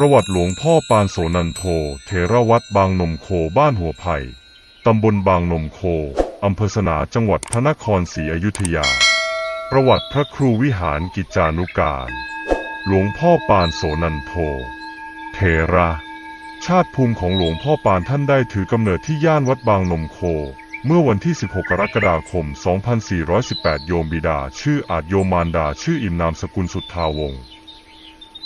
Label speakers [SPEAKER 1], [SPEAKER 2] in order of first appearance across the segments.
[SPEAKER 1] ประวัติหลวงพ่อปานโสนันโท เทระวัดบางนมโคบ้านหัวไผ่ตำบลบางนมโคอำเภอสนาจังหวัดพระนครศรีอยุธยา ประวัติพระครูวิหารกิจจานุการ หลวงพ่อปานโสนันโท เทระ ชาติภูมิของหลวงพ่อปานท่านได้ถือกำเนิดที่ย่านวัดบางนมโค เมื่อวันที่ 16 กรกฎาคม 2418 โยมบิดา ชื่ออาจโยมารดา ชื่ออิมนามสกุลสุทธาวงศ์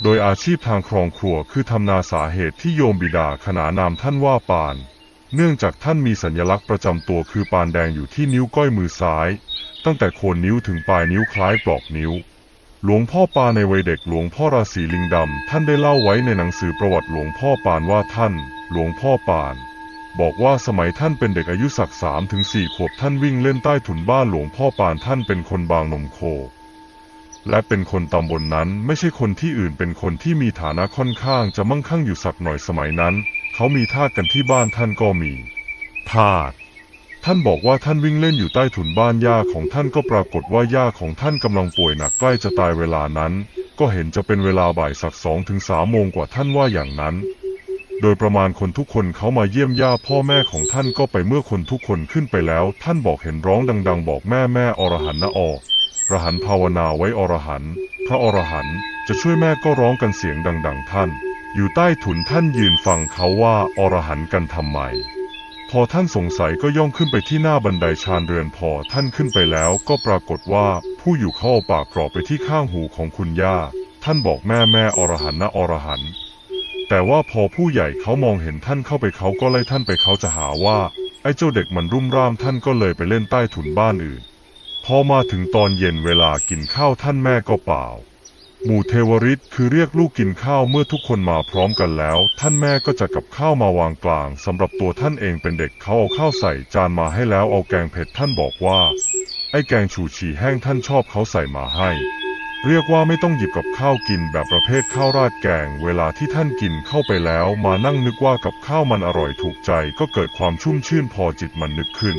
[SPEAKER 1] โดยอาชีพทางครองครัวคือทำนาสาเหตุที่โยมบิดาขนานามท่านว่าปาน เนื่องจากท่านมีสัญลักษณ์ประจำตัวคือปานแดงอยู่ที่นิ้วก้อยมือซ้าย ตั้งแต่โคนนิ้วถึงปลายนิ้วคล้ายปลอกนิ้ว หลวงพ่อปานในวัยเด็กหลวงพ่อราศีลิงดำท่านได้เล่าไว้ในหนังสือประวัติหลวงพ่อปานว่าท่าน หลวงพ่อปาน บอกว่าสมัยท่านเป็นเด็กอายุสักสามถึงสี่ขวบท่านวิ่งเล่นใต้ถุนบ้านหลวงพ่อปานท่านเป็นคนบางนมโค และเป็นคนตำบลนนั้นไม่ใช่คนที่อื่นเป็นคนที่มีฐานะค่อนข้างจะมั่งคั่งอยู่สักหน่อยสมัยนั้น เขามีทาสกันที่บ้านท่านก็มีทาสท่านบอกว่าท่านวิ่งเล่นอยู่ใต้ถุนบ้านย่าของท่านก็ปรากฏว่าย่าของท่านกำลังป่วยหนักใกล้จะตายเวลานั้น ก็เห็นจะเป็นเวลาบ่ายสักสองถึงสามโมงกว่าท่านว่าอย่างนั้น โดยประมาณคนทุกคนเขามาเยี่ยมย่าพ่อแม่ของท่านก็ไปเมื่อคนทุกคนขึ้นไปแล้ว ท่านบอกเห็นร้องดัง ๆ บอกแม่แม่อรหันต์นะออ รหันภาวนาไว้อรหัน พระอรหันจะช่วยแม่ก็ร้องกันเสียงดัง ๆ ท่าน อยู่ใต้ถุนท่านยืนฟังเขาว่าอรหันกันทำไม พอท่านสงสัยก็ย่องขึ้นไปที่หน้าบันไดชานเรือนพอท่านขึ้นไปแล้วก็ปรากฏว่าผู้อยู่เข้าปากกรอบไปที่ข้างหูของคุณย่า ท่านบอกแม่แม่อรหันนะอรหันแต่ว่าพอผู้ใหญ่เขามองเห็นท่านเข้าไปเขาก็ไล่ท่านไปเขาจะหาว่า ไอ้เจ้าเด็กมันรุ่มร่ามท่านก็เลยไปเล่นใต้ถุนบ้านอื่น พอมาถึงตอนเย็นเวลากินข้าวท่านแม่ก็เปล่า หมู่เทวริตคือเรียกลูกกินข้าวเมื่อทุกคนมาพร้อมกันแล้ว ท่านแม่ก็จะกับข้าวมาวางกลางสำหรับตัวท่านเองเป็นเด็กเขาเอาข้าวใส่จานมาให้แล้วเอาแกงเผ็ดท่านบอกว่า ไอ้แกงฉูฉี่แห้งท่านชอบเขาใส่มาให้ เรียกว่าไม่ต้องหยิบกับข้าวกินแบบประเภทข้าวราดแกง เวลาที่ท่านกินเข้าไปแล้วมานั่งนึกว่ากับข้าวมันอร่อยถูกใจก็เกิดความชุ่มชื่นพอจิตมันนึกขึ้น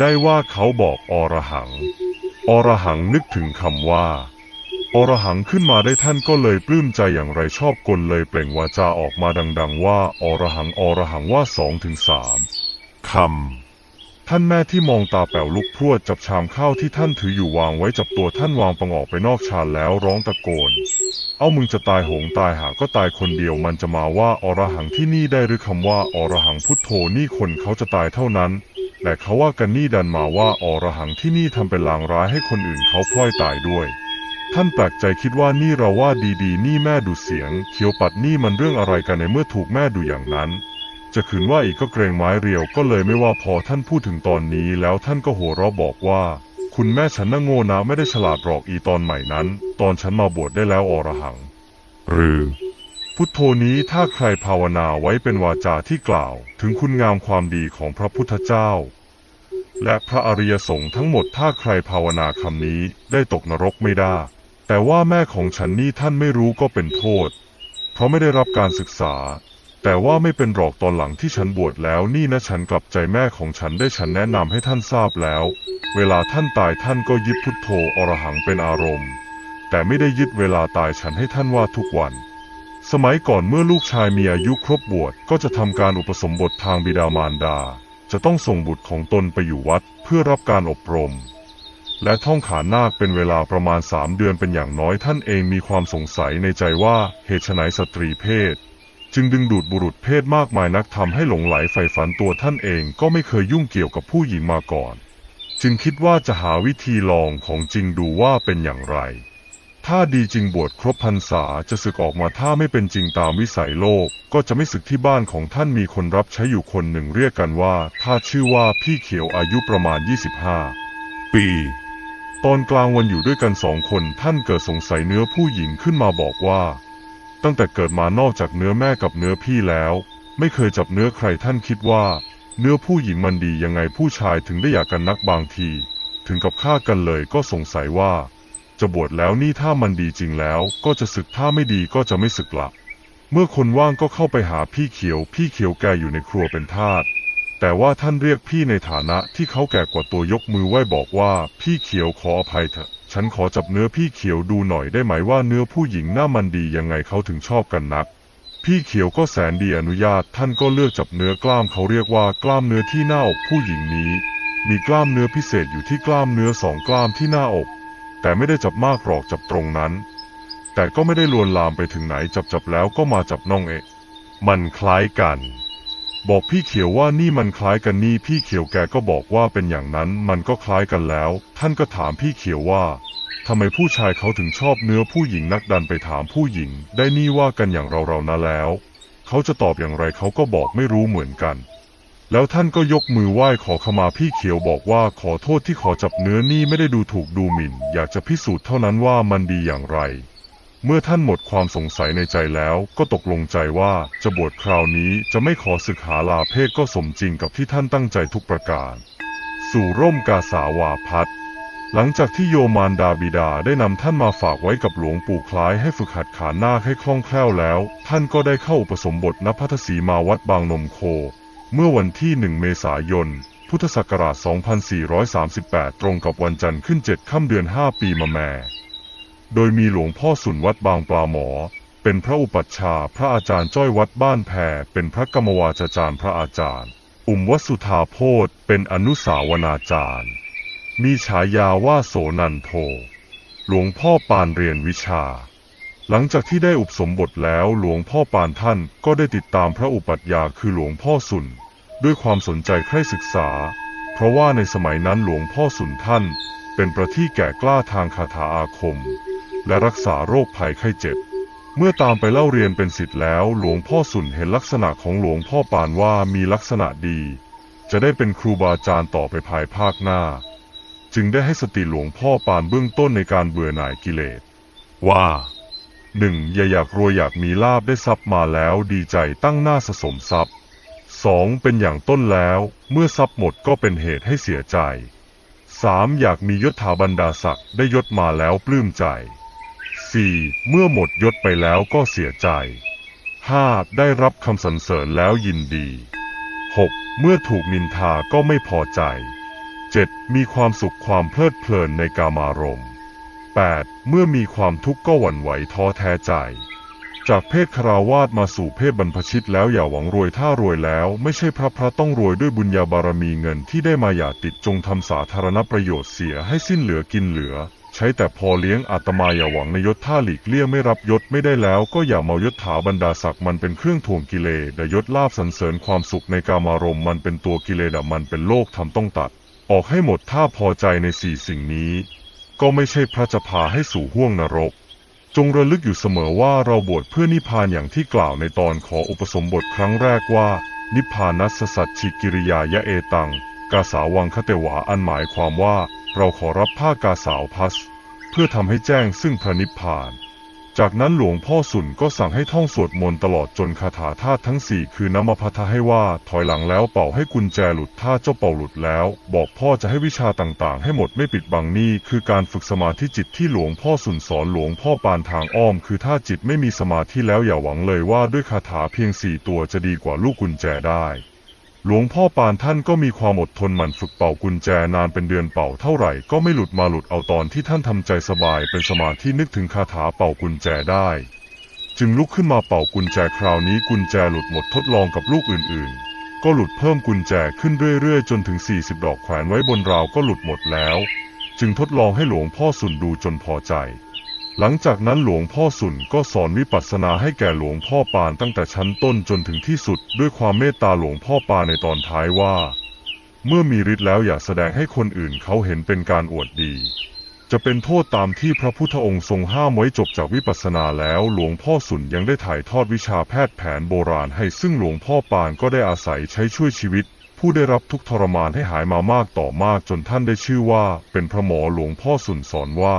[SPEAKER 1] ได้ว่าเขาบอกอรหัง อรหังนึกถึงคำว่า อรหังขึ้นมาได้ท่านก็เลยปลื้มใจอย่างไรชอบกลเลยเปล่งวาจาออกมาดัง ๆ ว่า อรหังอรหังว่าสองถึงสามคำท่านแม่ที่มองตาแป๋วลุกพรวดจับชามข้าวที่ท่านถืออยู่วางไว้จับตัวท่านวางปังออกไปนอกชานแล้วร้องตะโกน เอามึงจะตายโหงตายหาก็ตายคนเดียวมันจะมาว่าอรหังที่นี่ได้หรือคำว่าอรหังพุทโธนี่คนเขาจะตายเท่านั้น แต่เขาว่ากันนี่ดันมาว่าอรหังที่นี่ทำเป็นลางร้ายให้คนอื่นเขาพลอยตายด้วย ท่านแปลกใจคิดว่านี่เราว่าดีๆ นี่แม่ดูเสียง เขียวปัดนี่มันเรื่องอะไรกันในเมื่อถูกแม่ดูอย่างนั้น จะขืนว่าอีกก็เกรงไม้เรียวก็เลยไม่ว่าพอท่านพูดถึงตอนนี้แล้วท่านก็หัวเราะบอกว่า คุณแม่ฉันน่ะโง่นะไม่ได้ฉลาดหรอกอีตอนใหม่นั้น ตอนฉันมาบวชได้แล้วอรหัง หรือ พุทโธนี้ถ้าใครภาวนาไว้เป็นวาจาที่กล่าว ถึงคุณงามความดีของพระพุทธเจ้า และพระอริยสงฆ์ทั้งหมดถ้าใครภาวนาคำนี้ได้ตกนรกไม่ได้ แต่ว่าแม่ของฉันนี่ท่านไม่รู้ก็เป็นโทษ เพราะไม่ได้รับการศึกษา แต่ว่าไม่เป็นหรอกตอนหลังที่ฉันบวชแล้วนี่นะฉันกลับใจแม่ของฉันได้ฉันแนะนำให้ท่านทราบแล้ว เวลาท่านตายท่านก็ยึดพุทโธอรหังเป็นอารมณ์ แต่ไม่ได้ยึดเวลาตายฉันให้ท่านว่าทุกวัน สมัยก่อนเมื่อลูกชายมีอายุครบบวชก็จะทำการอุปสมบททางบิดามารดา จะต้องส่งบุตรของตนไปอยู่วัดเพื่อรับการอบรม และท่องขานนาคเป็นเวลาประมาณสามเดือนเป็นอย่างน้อยท่านเองมีความสงสัยในใจว่าเหตุไฉนสตรีเพศ จึงดึงดูดบุรุษเพศมากมายนักทำให้หลงไหลใฝ่ฝันตัวท่านเองก็ไม่เคยยุ่งเกี่ยวกับผู้หญิงมาก่อน จึงคิดว่าจะหาวิธีลองของจริงดูว่าเป็นอย่างไร ถ้าดีจริงบวชครบพรรษาจะศึกออกมาถ้าไม่เป็นจริงตามวิสัยโลก ก็จะไม่ศึกที่บ้านของท่านมีคนรับใช้อยู่คนหนึ่งเรียกกันว่าถ้าชื่อว่าพี่เขียวอายุประมาณ 25 ปี ตอนกลางวันอยู่ด้วยกันสองคนท่านเกิดสงสัยเนื้อผู้หญิงขึ้นมาบอกว่า ตั้งแต่เกิดมานอกจากเนื้อแม่กับเนื้อพี่แล้ว ไม่เคยจับเนื้อใครท่านคิดว่า เนื้อผู้หญิงมันดียังไงผู้ชายถึงได้อยากกันนักบางที ถึงกับฆ่ากันเลยก็สงสัยว่า จะบวชแล้วนี่ถ้ามันดีจริงแล้ว ก็จะศึกถ้าไม่ดีก็จะไม่ศึกละเมื่อคนว่างก็เข้าไปหาพี่เขียว พี่เขียวแกอยู่ในครัวเป็นทาสแต่ว่าท่านเรียกพี่ในฐานะที่เขาแก่กว่าตัวยกมือไหว้บอกว่า พี่เขียวขออภัยเถอะ ฉันขอจับเนื้อพี่เขียวดูหน่อยได้ไหมว่าเนื้อผู้หญิงหน้ามันดียังไงเขาถึงชอบกันนัก พี่เขียวก็แสนดีอนุญาต ท่านก็เลือกจับเนื้อกล้ามเขาเรียกว่ากล้ามเนื้อที่หน้าอกผู้หญิงนี้ มีกล้ามเนื้อพิเศษอยู่ที่กล้ามเนื้อสองกล้ามที่หน้าอก แต่ไม่ได้จับมากหรอกจับตรงนั้น แต่ก็ไม่ได้ลวนลามไปถึงไหนจับจับแล้วก็มาจับน้องเอกมันคล้ายกัน บอกพี่เขียวว่านี่มันคล้ายกันนี่พี่เขียวแกก็บอกว่าเป็นอย่างนั้นมันก็คล้ายกันแล้ว ท่านก็ถามพี่เขียวว่าทำไมผู้ชายเขาถึงชอบเนื้อผู้หญิงนักดันไปถามผู้หญิง ได้นี่ว่ากันอย่างเราเราๆนะแล้ว เขาจะตอบอย่างไรเขาก็บอกไม่รู้เหมือนกัน แล้วท่านก็ยกมือไหว้ขอขมาพี่เขียวบอกว่าขอโทษที่ขอจับเนื้อนี่ไม่ได้ดูถูกดูหมิ่น อยากจะพิสูจน์เท่านั้นว่ามันดีอย่างไร เมื่อท่านหมดความสงสัยในใจแล้วก็ตกลงใจว่าจะบวชคราวนี้จะไม่ขอศึกหาลาเพศก็สมจริงกับที่ท่านตั้งใจทุกประการ สู่ร่มกาสาวาพัดหลังจากที่โยมารดาบิดาได้นำท่านมาฝากไว้กับหลวงปู่คล้ายให้ฝึกหัดขานนาให้คล่องแคล่วแล้ว ท่านก็ได้เข้าอุปสมบทณพัทสีมาวัดบางนมโค เมื่อวันที่ 1 เมษายน พุทธศักราช 2438 ตรงกับวันจันทร์ขึ้น 7 ค่ำเดือน 5 ปีมะแม่ โดยมีหลวงพ่อสุนวัดบางปลาหมอ เป็นพระอุปัชฌาย์พระอาจารย์จ้อยวัดบ้านแพรเป็นพระกรรมวาจารย์พระอาจารย์ อุมวสุธาโพธเป็นอนุสาวนาจารย์ มีฉายาว่าโสนันโท หลวงพ่อปานเรียนวิชา หลังจากที่ได้อุปสมบทแล้วหลวงพ่อปานท่านก็ได้ติดตามพระอุปัฏญาคือหลวงพ่อสุน ด้วยความสนใจใคร่ศึกษา เพราะว่าในสมัยนั้นหลวงพ่อสุนท่าน เป็นประที่แก่กล้าทางคาถาอาคม และรักษาโรคภัยไข้เจ็บ เมื่อตามไปเล่าเรียนเป็นศิษย์แล้ว หลวงพ่อสุนเห็นลักษณะของหลวงพ่อปานว่ามีลักษณะดี จะได้เป็นครูบาอาจารย์ต่อไปภายภาคหน้า จึงได้ให้สติหลวงพ่อปานเบื้องต้นในการเบื่อหน่ายกิเลสว่า หนึ่งอย่าอยากรวยอยากมีลาบได้ทรัพย์มาแล้วดีใจตั้งหน้าสะสมทรัพย์สองเป็นอย่างต้นแล้ว เมื่อทรัพย์หมดก็เป็นเหตุให้เสียใจสามอยากมียศถาบรรดาศักดิ์ได้ยศมาแล้วปลื้มใจสี่เมื่อหมดยศไปแล้วก็เสียใจห้าได้รับคำสรรเสริญแล้วยินดีหกเมื่อถูกนินทาก็ไม่พอใจ 7. มีความสุขความเพลิดเพลินในกามารมณ์ 8. เมื่อมีความทุกข์ก็หวั่นไหวท้อแท้ใจ จากเพศคราวาสมาสู่เพศบรรพชิตแล้วอย่าหวังรวยถ้ารวยแล้ว ไม่ใช่พระพระต้องรวยด้วยบุญญาบารมีเงินที่ได้มาอย่าติดจงทำสาธารณประโยชน์เสียให้สิ้นเหลือกินเหลือ ใช้แต่พอเลี้ยงอาตมาอย่าหวังในยศท่าหลีกเลี่ยงไม่รับยศไม่ได้แล้ว ก็อย่าเมายศถาบรรดาศักดิ์มันเป็นเครื่องถ่วงกิเลสแต่ยศลาบสรรเสริญความสุขในกามารมณ์มันเป็นตัวกิเลสมันเป็นโลกทำต้องตัด ออกให้หมดถ้าพอใจในสี่สิ่งนี้ ก็ไม่ใช่พระจะพาให้สู่ห้วงนรก จงระลึกอยู่เสมอว่าเราบวชเพื่อนิพพานอย่างที่กล่าวในตอนขออุปสมบทครั้งแรกว่า นิพพานัสสัจฉิกิริยายะเอตัง กาสาวังคเตวาอันหมายความว่า เราขอรับผ้ากาสาวพัส เพื่อทำให้แจ้งซึ่งพระนิพพาน จากนั้นหลวงพ่อสุนก็สั่งให้ท่องสวดมนต์ตลอดจนคาถาธาตุทั้งสี่คือนำมพัทะให้ว่าถอยหลังแล้วเป่าให้กุญแจหลุดถ้าเจ้าเป่าหลุดแล้ว บอกพ่อจะให้วิชาต่างๆ ให้หมดไม่ปิดบังนี่คือการฝึกสมาธิจิตที่หลวงพ่อสุนสอนหลวงพ่อปานทางอ้อม คือถ้าจิตไม่มีสมาธิแล้วอย่าหวังเลยว่าด้วยคาถาเพียงสี่ตัวจะดีกว่าลูกกุญแจได้ หลวงพ่อปานท่านก็มีความอดทนหมั่นฝึกเป่ากุญแจนานเป็นเดือนเป่าเท่าไหร่ก็ไม่หลุดมาหลุดเอาตอนที่ท่านทำใจสบายเป็นสมาธินึกถึงคาถาเป่ากุญแจได้ จึงลุกขึ้นมาเป่ากุญแจคราวนี้กุญแจหลุดหมดทดลองกับลูกอื่นๆ ก็หลุดเพิ่มกุญแจขึ้นเรื่อยๆ จนถึง 40 ดอกแขวนไว้บนราวก็หลุดหมดแล้ว จึงทดลองให้หลวงพ่อสุนดูจนพอใจ หลังจากนั้นหลวงพ่อสุนก็สอนวิปัสสนาให้แก่หลวงพ่อปานตั้งแต่ชั้นต้นจนถึงที่สุด ด้วยความเมตตาหลวงพ่อปานในตอนท้ายว่า เมื่อมีฤทธิ์แล้วอย่าแสดงให้คนอื่นเขาเห็นเป็นการอวดดี จะเป็นโทษตามที่พระพุทธองค์ทรงห้ามไว้จบจากวิปัสสนาแล้วหลวงพ่อสุนยังได้ถ่ายทอดวิชาแพทย์แผนโบราณให้ซึ่งหลวงพ่อปานก็ได้อาศัยใช้ช่วยชีวิตผู้ได้รับทุกทรมานให้หายมามากต่อมากจนท่านได้ชื่อว่า เป็นพระหมอหลวงพ่อสุนสอนว่า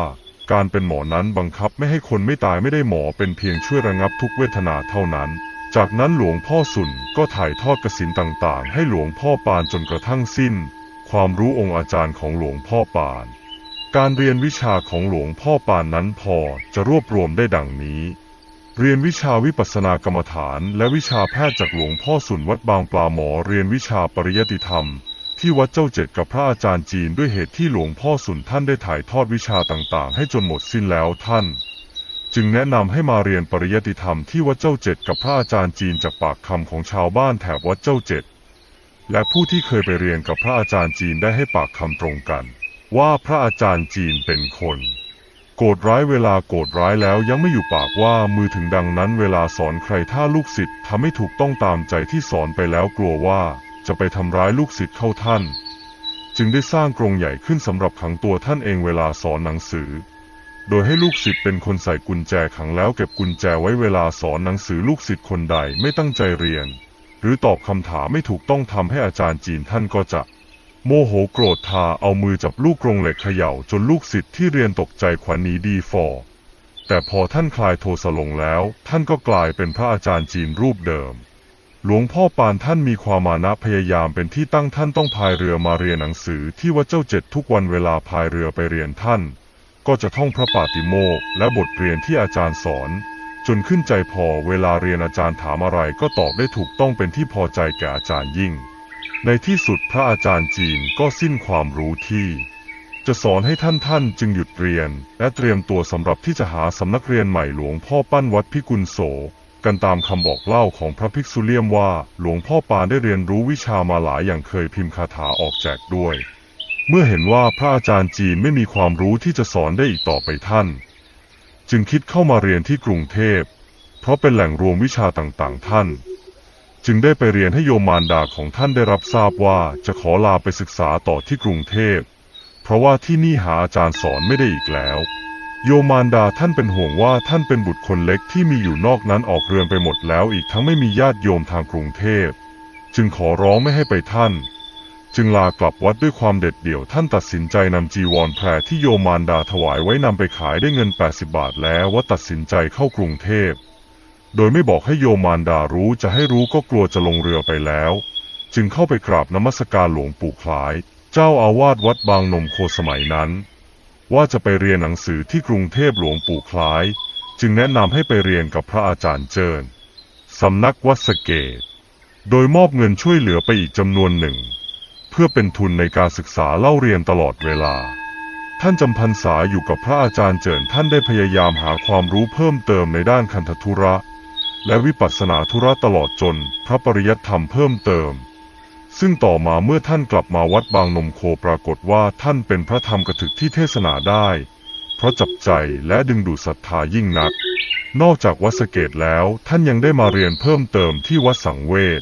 [SPEAKER 1] การเป็นหมอนั้นบังคับไม่ให้คนไม่ตายไม่ได้หมอเป็นเพียงช่วยระงับทุกเวทนาเท่านั้น จากนั้นหลวงพ่อสุนก็ถ่ายทอดกสินต่างๆ ให้หลวงพ่อปานจนกระทั่งสิ้น ความรู้องค์อาจารย์ของหลวงพ่อปาน การเรียนวิชาของหลวงพ่อปานนั้นพอจะรวบรวมได้ดังนี้ เรียนวิชาวิปัสสนากรรมฐาน และวิชาแพทย์จากหลวงพ่อสุนวัดบางปลาหมอเรียนวิชาปริยติธรรม ที่วัดเจ้าเจ็ดกับพระอาจารย์จีนด้วยเหตุที่หลวงพ่อสุนท่านได้ถ่ายทอดวิชาต่างๆ ให้จนหมดสิ้นแล้วท่าน จึงแนะนำให้มาเรียนปริยัติธรรมที่วัดเจ้าเจ็ดกับพระอาจารย์จีนจากปากคำของชาวบ้านแถบวัดเจ้าเจ็ดและผู้ที่เคยไปเรียนกับพระอาจารย์จีนได้ให้ปากคำตรงกัน ว่าพระอาจารย์จีนเป็นคนโกรธร้ายเวลาโกรธร้ายแล้วยังไม่อยู่ปากว่ามือถึงดังนั้นเวลาสอนใครถ้าลูกศิษย์ทำไม่ถูกต้องตามใจที่สอนไปแล้วกลัวว่า จะไปทำร้ายลูกศิษย์เข้าท่าน จึงได้สร้างกรงใหญ่ขึ้นสำหรับขังตัวท่านเองเวลาสอนหนังสือ โดยให้ลูกศิษย์เป็นคนใส่กุญแจขังแล้วเก็บกุญแจไว้เวลาสอนหนังสือลูกศิษย์คนใดไม่ตั้งใจเรียน หรือตอบคำถามไม่ถูกต้องทำให้อาจารย์จีนท่านก็จะโมโหโกรธทาเอามือจับลูกกรงเหล็กเขย่าจนลูกศิษย์ที่เรียนตกใจขวัญหนีดีฟอร์แต่พอท่านคลายโทสะลงแล้ว ท่านก็กลายเป็นพระอาจารย์จีนรูปเดิม หลวงพ่อปานท่านมีความมานะพยายามเป็นที่ตั้งท่านต้องพายเรือมาเรียนหนังสือที่วัดเจ้าเจ็ดทุกวันเวลาพายเรือไปเรียนท่าน ก็จะท่องพระปาติโมกข์และบทเรียนที่อาจารย์สอน จนขึ้นใจพอเวลาเรียนอาจารย์ถามอะไรก็ตอบได้ถูกต้องเป็นที่พอใจแก่อาจารย์ยิ่ง ในที่สุดพระอาจารย์จีนก็สิ้นความรู้ที่ จะสอนให้ท่านท่านจึงหยุดเรียน และเตรียมตัวสำหรับที่จะหาสำนักเรียนใหม่หลวงพ่อปั้นวัดพิกุลโส กันตามคำบอกเล่าของพระภิกษุเลี่ยมว่า หลวงพ่อปานได้เรียนรู้วิชามาหลายอย่างเคยพิมพ์คาถาออกแจกด้วย เมื่อเห็นว่าพระอาจารย์จีนไม่มีความรู้ที่จะสอนได้อีกต่อไปท่าน จึงคิดเข้ามาเรียนที่กรุงเทพ เพราะเป็นแหล่งรวมวิชาต่างๆ ท่าน จึงได้ไปเรียนให้โยมมารดาของท่านได้รับทราบว่าจะขอลาไปศึกษาต่อที่กรุงเทพ เพราะว่าที่นี่หาอาจารย์สอนไม่ได้อีกแล้ว โยมารดาท่านเป็นห่วงว่าท่านเป็นบุตรคนเล็กที่มีอยู่นอกนั้นออกเรือนไปหมดแล้วอีกทั้งไม่มีญาติโยมทางกรุงเทพ จึงขอร้องไม่ให้ไปท่าน จึงลากลับวัดด้วยความเด็ดเดี่ยวท่านตัดสินใจนำจีวรแพรที่โยมารดาถวายไว้นำไปขายได้เงิน 80 บาทแล้วว่าตัดสินใจเข้ากรุงเทพ โดยไม่บอกให้โยมมารดารู้จะให้รู้ก็กลัวจะลงเรือไปแล้ว จึงเข้าไปกราบนมัสการหลวงปู่คล้าย เจ้าอาวาสวัดบางนมโคสมัยนั้น ว่าจะไปเรียนหนังสือที่กรุงเทพหลวงปู่คล้าย จึงแนะนำให้ไปเรียนกับพระอาจารย์เจิญสำนักวัดสเกต โดยมอบเงินช่วยเหลือไปอีกจำนวนหนึ่ง เพื่อเป็นทุนในการศึกษาเล่าเรียนตลอดเวลา ท่านจำพรรษาอยู่กับพระอาจารย์เจิญท่านได้พยายามหาความรู้เพิ่มเติมในด้านคันธทุระ และวิปัสสนาธุระตลอดจนพระปริยัติธรรมเพิ่มเติม ซึ่งต่อมาเมื่อท่านกลับมาวัดบางนมโคปรากฏว่าท่านเป็นพระธรรมกถึกที่เทศนาได้ เพราะจับใจและดึงดูดศรัทธายิ่งนัก นอกจากวัดสเกตแล้วท่านยังได้มาเรียนเพิ่มเติมที่วัดสังเวช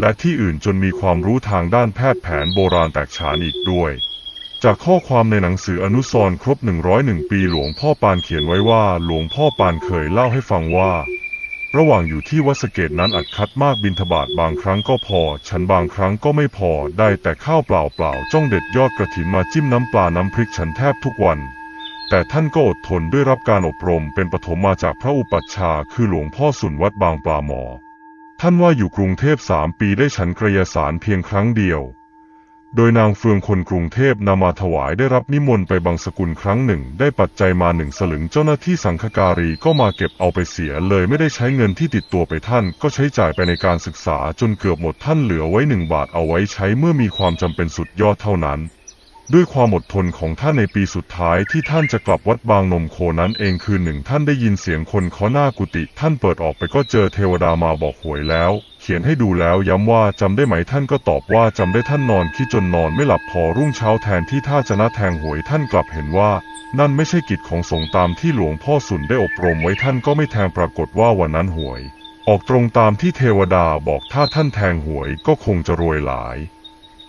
[SPEAKER 1] และที่อื่นจนมีความรู้ทางด้านแพทย์แผนโบราณแตกฉานอีกด้วย จากข้อความในหนังสืออนุสรณ์ครบ 101 ปีหลวงพ่อปานเขียนไว้ว่าหลวงพ่อปานเคยเล่าให้ฟังว่า ระหว่างอยู่ที่วัดสเกตนั้นอัดคัดมากบินทบาทบางครั้งก็พอ ฉันบางครั้งก็ไม่พอ ได้แต่ข้าวเปล่าเปล่าๆจ้องเด็ดยอดกระถินมาจิ้มน้ำปลาน้ำพริกฉันแทบทุกวัน แต่ท่านก็อดทนด้วยรับการอบรมเป็นปฐมมาจากพระอุปัชฌาย์คือหลวงพ่อสุนวัดบางปลาหมอ ท่านว่าอยู่กรุงเทพสามปีได้ฉันกระยาสารเพียงครั้งเดียว โดยนางเฟืองคนกรุงเทพนำมาถวายได้รับนิมนต์ไปบางสกุลครั้งหนึ่ง ได้ปัจจัยมาหนึ่งสลึงเจ้าหน้าที่สังฆการีก็มาเก็บเอาไปเสียเลยไม่ได้ใช้เงินที่ติดตัวไปท่าน ก็ใช้จ่ายไปในการศึกษาจนเกือบหมดท่านเหลือไว้หนึ่งบาทเอาไว้ใช้เมื่อมีความจำเป็นสุดยอดเท่านั้น ด้วยความอดทนของท่านในปีสุดท้ายที่ท่านจะกลับวัดบางนมโคนั้นเองคือหนึ่งท่านได้ยินเสียงคนเคาะหน้ากุฏิท่านเปิดออกไปก็เจอเทวดามาบอกหวยแล้ว เขียนให้ดูแล้วย้ำว่าจำได้ไหมท่านก็ตอบว่าจำได้ท่านนอนคิดจนนอนไม่หลับพอรุ่งเช้าแทนที่ท่าจะนัดแทงหวยท่านกลับเห็นว่า นั่นไม่ใช่กิจของสงฆ์ตามที่หลวงพ่อสุนได้อบรมไว้ท่านก็ไม่แทงปรากฏว่าวันนั้นหวย ออกตรงตามที่เทวดาบอกถ้าท่านแทงหวยก็คงจะรวยหลาย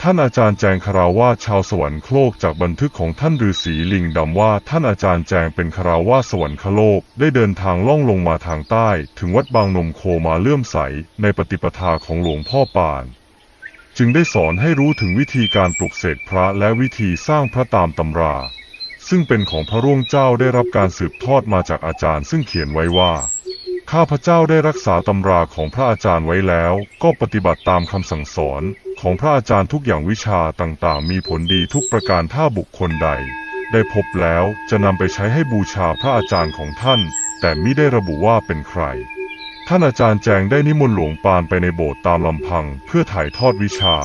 [SPEAKER 1] ท่านอาจารย์แจงคาราวาชาวสวรรคโลกจากบันทึกของท่านฤาษีลิงดำว่าท่านอาจารย์แจงเป็นคาราวาสสวรรคโลก ได้เดินทางล่องลงมาทางใต้ ถึงวัดบางนมโคมาเลื่อมใส ในปฏิปทาของหลวงพ่อปาน จึงได้สอนให้รู้ถึงวิธีการปลุกเสกพระและวิธีสร้างพระตามตำรา ซึ่งเป็นของพระร่วงเจ้าได้รับการสืบทอดมาจากอาจารย์ซึ่งเขียนไว้ว่า ข้าพเจ้าได้รักษาตำราของพระอาจารย์ไว้แล้ว ก็ปฏิบัติตามคำสั่งสอนของพระอาจารย์ทุกอย่างวิชาต่างๆ มีผลดีทุกประการถ้าบุคคลใด ได้พบแล้วจะนำไปใช้ให้บูชาพระอาจารย์ของท่าน แต่ไมิได้ระบุว่าเป็นใคร ท่านอาจารย์แจงได้นิมนต์หลวงปานไปในโบสถ์ตามลำพังเพื่อถ่ายทอดวิชา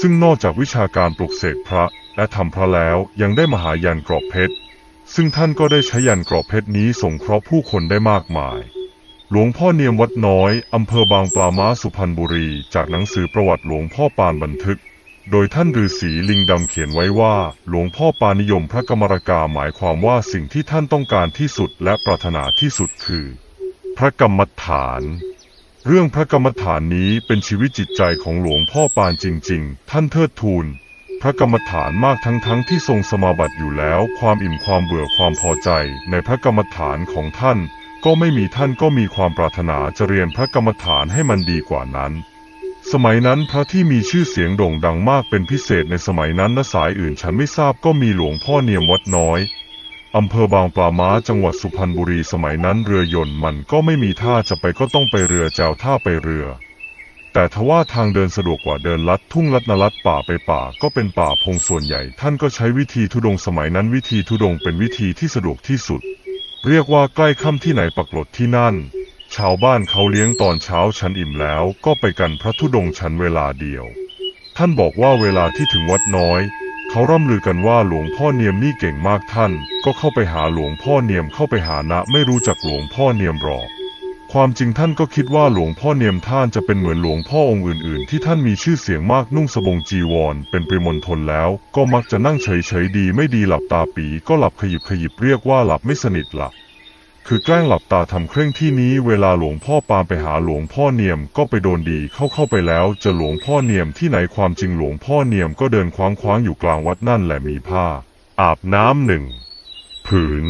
[SPEAKER 1] ซึ่งนอกจากวิชาการปลุกเสกพระและทำพระแล้วยังได้มหายันกรอบเพชรซึ่งท่านก็ได้ใช้ยันกรอบเพชรนี้ส่งเคราะห์ผู้คนได้มากมาย หลวงพ่อเนียมวัดน้อย อำเภอบางปลาม้าสุพรรณบุรี จากหนังสือประวัติหลวงพ่อปานบันทึก โดยท่านฤาษีลิงดำเขียนไว้ว่า หลวงพ่อปานิยมพระกรรมรกาหมายความว่าสิ่งที่ท่านต้องการที่สุดและปรารถนาที่สุดคือ พระกรรมฐาน เรื่องพระกรรมฐานนี้เป็นชีวิตจิตใจของหลวงพ่อปานจริง ๆ ท่านเทิดทูนพระกรรมฐานมากทั้งๆทที่ทรงสมาบัติอยู่แล้ว ความอิ่มความเบื่อความพอใจในพระกรรมฐานของท่าน ก็ไม่มีท่านก็มีความปรารถนาจะเรียนพระกรรมฐานให้มันดีกว่านั้น สมัยนั้นพระที่มีชื่อเสียงโด่งดังมากเป็นพิเศษในสมัยนั้นนะสายอื่นฉันไม่ทราบก็มีหลวงพ่อเนียมวัดน้อยอำเภอบางปลาม้าจังหวัดสุพรรณบุรีสมัยนั้นเรือยนต์มันก็ไม่มีท่าจะไปก็ต้องไปเรือแจวท่าไปเรือ แต่ทว่าทางเดินสะดวกกว่าเดินลัดทุ่งลัดนลัดป่าไปป่าก็เป็นป่าพงส่วนใหญ่ ท่านก็ใช้วิธีทุดงสมัยนั้นวิธีทุดงเป็นวิธีที่สะดวกที่สุด เรียกว่าใกล้ค่ำที่ไหนปักหลดที่นั่น ชาวบ้านเขาเลี้ยงตอนเช้าฉันอิ่มแล้วก็ไปกันพระธุดงฉันเวลาเดียว ท่านบอกว่าเวลาที่ถึงวัดน้อย เขาร่ำลือกันว่าหลวงพ่อเนียมนี่เก่งมากท่าน ก็เข้าไปหาหลวงพ่อเนียมเข้าไปหานะไม่รู้จักหลวงพ่อเนียมหรอก ความจริงท่านก็คิดว่าหลวงพ่อเนียมท่านจะเป็นเหมือนหลวงพ่อองค์อื่น ๆ ที่ท่านมีชื่อเสียงมากนุ่งสบงจีวร เป็นปริมณฑลแล้ว ก็มักจะนั่งเฉย ๆ ดีไม่ดีหลับตาปีก็หลับขยิบขยิบเรียกว่าหลับไม่สนิทหลับคือแกล้งหลับตาทำเคร่งที่นี้เวลาหลวงพ่อปานไปหาหลวงพ่อเนียมก็ไปโดนดีเข้าเข้าไปแล้วจะหลวงพ่อเนียมที่ไหนความจริงหลวงพ่อเนียมก็เดินคว้างคว้างอยู่กลางวัดนั่นแหละมีผ้า อาบน้ำหนึ่งผืน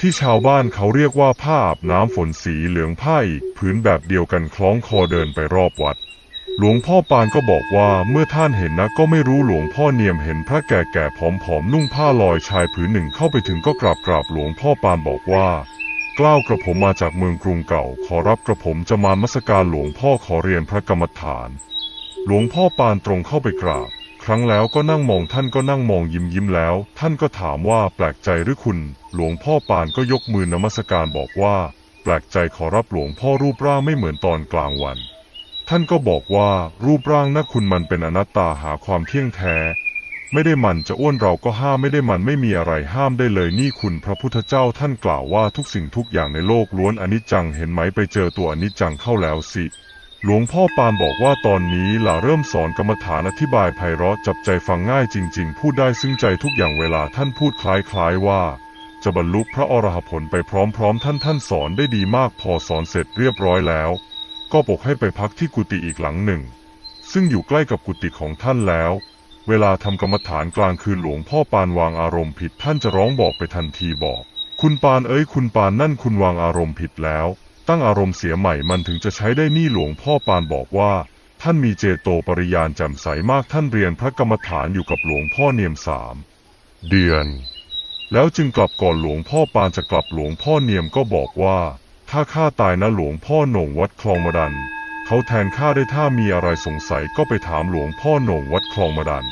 [SPEAKER 1] ที่ชาวบ้านเขาเรียกว่าผ้าอาบน้ำฝนสีเหลืองผ้าอีกผืนแบบเดียวกันคล้องคอเดินไปรอบวัด หลวงพ่อปานก็บอกว่าเมื่อท่านเห็นนะก็ไม่รู้หลวงพ่อเนียมเห็นพระแก่ๆผอมๆนุ่งผ้าลอยชายผืนหนึ่งเข้าไปถึงก็กราบกราบหลวงพ่อปานบอกว่ากล้าวกระผมมาจากเมืองกรุงเก่า ขอรับกระผมจะมามัสการหลวงพ่อขอเรียนพระกรรมฐาน หลวงพ่อปานตรงเข้าไปกราบ ครั้งแล้วก็นั่งมองท่านก็นั่งมองยิ้มยิ้มแล้ว ท่านก็ถามว่าแปลกใจหรือคุณ หลวงพ่อปานก็ยกมือนมัสการบอกว่า แปลกใจขอรับหลวงพ่อรูปร่างไม่เหมือนตอนกลางวัน ท่านก็บอกว่ารูปร่างนะคุณมันเป็นอนัตตาหาความเที่ยงแท้ ไม่ได้มันจะอ้วนเราก็ห้ามไม่ได้มันไม่มีอะไรห้ามได้เลยนี่คุณพระพุทธเจ้าท่านกล่าวว่าทุกสิ่งทุกอย่างในโลกล้วนอนิจจังเห็นไหมไปเจอตัวอนิจจังเข้าแล้วสิ หลวงพ่อปานบอกว่าตอนนี้หล่ะเริ่มสอนกรรมฐานอธิบายไพเราะจับใจฟังง่ายจริง ๆ พูดได้ซึ้งใจทุกอย่างเวลาท่านพูดคล้ายๆว่า จะบรรลุพระอรหัผลไปพร้อมๆ ท่านท่านสอนได้ดีมากพอสอนเสร็จเรียบร้อยแล้ว ก็บอกให้ไปพักที่กุฏิอีกหลังหนึ่ง ซึ่งอยู่ใกล้กับกุฏิของท่านแล้ว เวลาทำกรรมฐานกลางคืนหลวงพ่อปานวางอารมณ์ผิดท่านจะร้องบอกไปทันทีบอก คุณปานเอ้ยคุณปานนั่นคุณวางอารมณ์ผิดแล้ว ตั้งอารมณ์เสียใหม่มันถึงจะใช้ได้นี่หลวงพ่อปานบอกว่า ท่านมีเจโตปริยานแจ่มใสมากท่านเรียนพระกรรมฐานอยู่กับหลวงพ่อเนียมสามเดือน แล้วจึงกลับก่อนหลวงพ่อปานจะกลับหลวงพ่อเนียมก็บอกว่า ถ้าข้าตายนะหลวงพ่อโหน่งวัดคลองมดัน เขาแทนข้าได้ถ้ามีอะไรสงสัยก็ไปถามหลวงพ่อโหน่งวัดคลองมดัน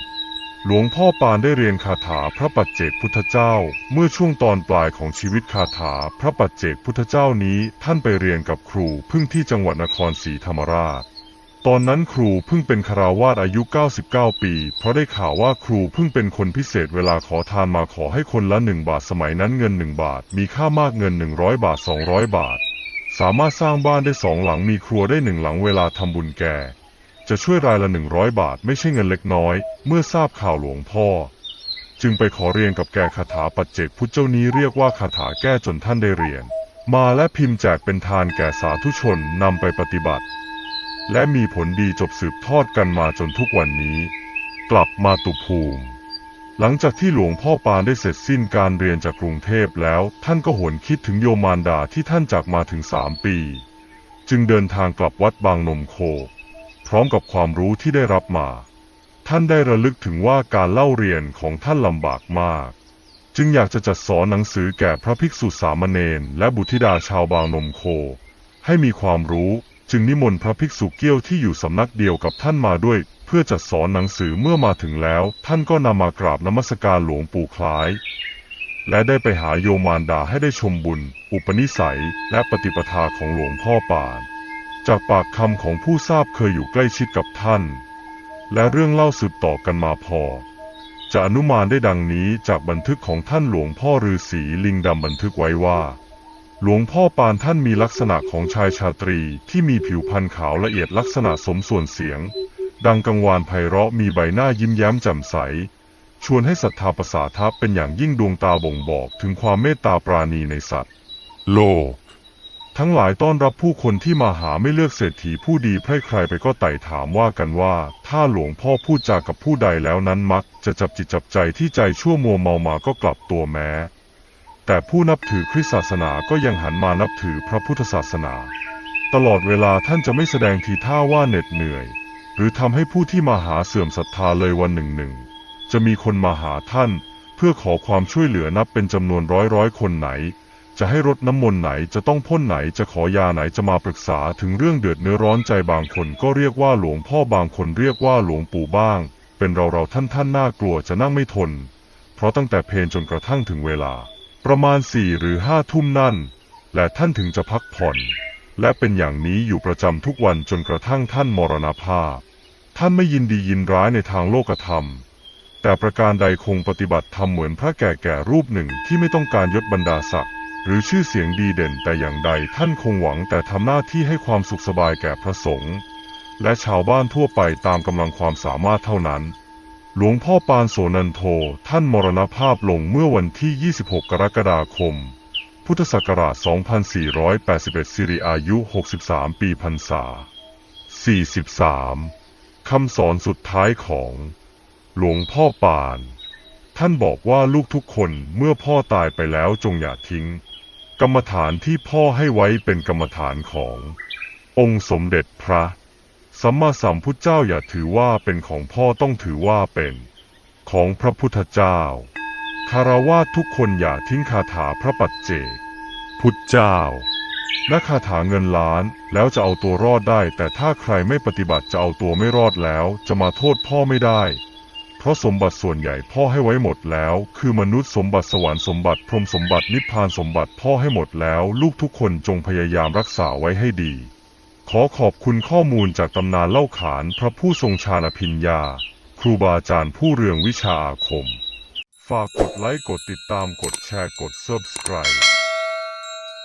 [SPEAKER 1] หลวงพ่อปานได้เรียนคาถาพระปัจเจกพุทธเจ้า เมื่อช่วงตอนปลายของชีวิตคาถาพระปัจเจกพุทธเจ้านี้ท่านไปเรียนกับครูพึ่งที่จังหวัดนครศรีธรรมราช ตอนนั้นครูพิ่งเป็นคาราวาสอายุ 99 ปี เพราะได้ข่าวว่าครูพิ่งเป็นคนพิเศษเวลาขอทานมาขอให้คนละหนึ่งบาทสมัยนั้นเงินหนึ่งบาท มีค่ามากเงิน 100 บาท 200 บาท สามารถสร้างบ้านได้สองหลังมีครัวได้หนึ่งหลังเวลาทำบุญแก่ จะช่วยรายละหนึ่งร้อยบาทไม่ใช่เงินเล็กน้อย เมื่อทราบข่าวหลวงพ่อ จึงไปขอเรียนกับแกคาถาปัจเจกพุทธเจ้านี้เรียกว่าคาถาแก้จนท่านได้เรียน มาและพิมพ์แจกเป็นทานแก่สาธุชนนำไปปฏิบัติ และมีผลดีจบสืบทอดกันมาจนทุกวันนี้ กลับมาตุภูมิ หลังจากที่หลวงพ่อปานได้เสร็จสิ้นการเรียนจากกรุงเทพแล้ว ท่านก็หวนคิดถึงโยมารดาที่ท่านจากมาถึงสามปี จึงเดินทางกลับวัดบางนมโค พร้อมกับความรู้ที่ได้รับมา ท่านได้ระลึกถึงว่าการเล่าเรียนของท่านลำบากมาก จึงอยากจะจัดสอนหนังสือแก่พระภิกษุสามเณรและบุตรธิดาชาวบางนมโค ให้มีความรู้จึงนิมนต์พระภิกษุเกี้ยวที่อยู่สำนักเดียวกับท่านมาด้วย เพื่อจัดสอนหนังสือเมื่อมาถึงแล้ว ท่านก็นำมากราบนมัสการหลวงปู่คล้าย และได้ไปหาโยมารดาให้ได้ชมบุญ อุปนิสัย และปฏิปทาของหลวงพ่อปาน จากปากคำของผู้ทราบเคยอยู่ใกล้ชิดกับท่าน และเรื่องเล่าสืบต่อกันมาพอ จะอนุมานได้ดังนี้จากบันทึกของท่านหลวงพ่อฤาษีลิงดำบันทึกไว้ว่า หลวงพ่อปานท่านมีลักษณะของชายชาตรีที่มีผิวพรรณขาวละเอียดลักษณะสมส่วนเสียง ดังกังวานไพเราะมีใบหน้ายิ้มแย้มแจ่มใส ชวนให้ศรัทธาประสาทะเป็นอย่างยิ่งดวงตาบ่งบอกถึงความเมตตาปราณีในสัตว์ โลก ทั้งหลายต้อนรับผู้คนที่มาหาไม่เลือกเศรษฐีผู้ดีไพร่ใครไปก็ไต่ถามว่ากันว่า ถ้าหลวงพ่อพูดจากับผู้ใดแล้วนั้นมัก จะจับจิตจับใจที่ใจชั่วมัวเมามาก็กลับตัวแม้ แต่ผู้นับถือคริสตศาสนาก็ยังหันมานับถือพระพุทธศาสนา ตลอดเวลาท่านจะไม่แสดงทีท่าว่าเหน็ดเหนื่อย หรือทำให้ผู้ที่มาหาเสื่อมศรัทธาเลยวันหนึ่งหนึ่งจะมีคนมาหาท่าน เพื่อขอความช่วยเหลือนับเป็นจำนวนร้อยร้อยคนไหน จะให้รดน้ำมนต์ไหนจะต้องพ่นไหนจะขอยาไหนจะมาปรึกษาถึงเรื่องเดือดเนื้อร้อนใจบางคนก็เรียกว่าหลวงพ่อบางคนเรียกว่าหลวงปู่บ้าง เป็นเราเราท่านท่านน่ากลัวจะนั่งไม่ทน เพราะตั้งแต่เพลจนกระทั่งถึงเวลา ประมาณสี่หรือห้าทุ่มนั่น และท่านถึงจะพักผ่อน และเป็นอย่างนี้อยู่ประจำทุกวันจนกระทั่งท่านมรณภาพ ท่านไม่ยินดียินร้ายในทางโลกธรรมแต่ประการใดคงปฏิบัติธรรมเหมือนพระแก่ๆรูปหนึ่งที่ไม่ต้องการยศบรรดาศักดิ์ หรือชื่อเสียงดีเด่นแต่อย่างใดท่านคงหวังแต่ทำหน้าที่ให้ความสุขสบายแก่พระสงฆ์และชาวบ้านทั่วไปตามกำลังความสามารถเท่านั้น หลวงพ่อปานโสนันโท ท่านมรณภาพลงเมื่อวันที่ 26 กรกฎาคม พุทธศักราช 2481 สิริอายุ 63 ปีพรรษา 43 คำสอนสุดท้ายของ หลวงพ่อปาน ท่านบอกว่าลูกทุกคนเมื่อพ่อตายไปแล้วจงอย่าทิ้ง กรรมฐานที่พ่อให้ไว้เป็นกรรมฐานของ องค์สมเด็จพระสัมมาสัมพุทธเจ้าอย่าถือว่าเป็นของพ่อต้องถือว่าเป็น ของพระพุทธเจ้าคารวาทุกคนอย่าทิ้งคาถาพระปัจเจก พุทธเจ้าและคาถาเงินล้านแล้วจะเอาตัวรอดได้ แต่ถ้าใครไม่ปฏิบัติจะเอาตัวไม่รอดแล้ว จะมาโทษพ่อไม่ได้ ราะสมบัติส่วนใหญ่พ่อให้ไว้หมดแล้ว คือมนุษย์สมบัติสวรรค์สมบัติพรหมสมบัตินิพพานสมบัติพ่อให้หมดแล้ว ลูกทุกคนจงพยายามรักษาไว้ให้ดี ขอขอบคุณข้อมูลจากตำนานเล่าขานพระผู้ทรงฌานอภิญญา ครูบาอาจารย์ผู้เรืองวิชาอาคม ฝากกดไลค์กดติดตามกดแชร์กด Subscribe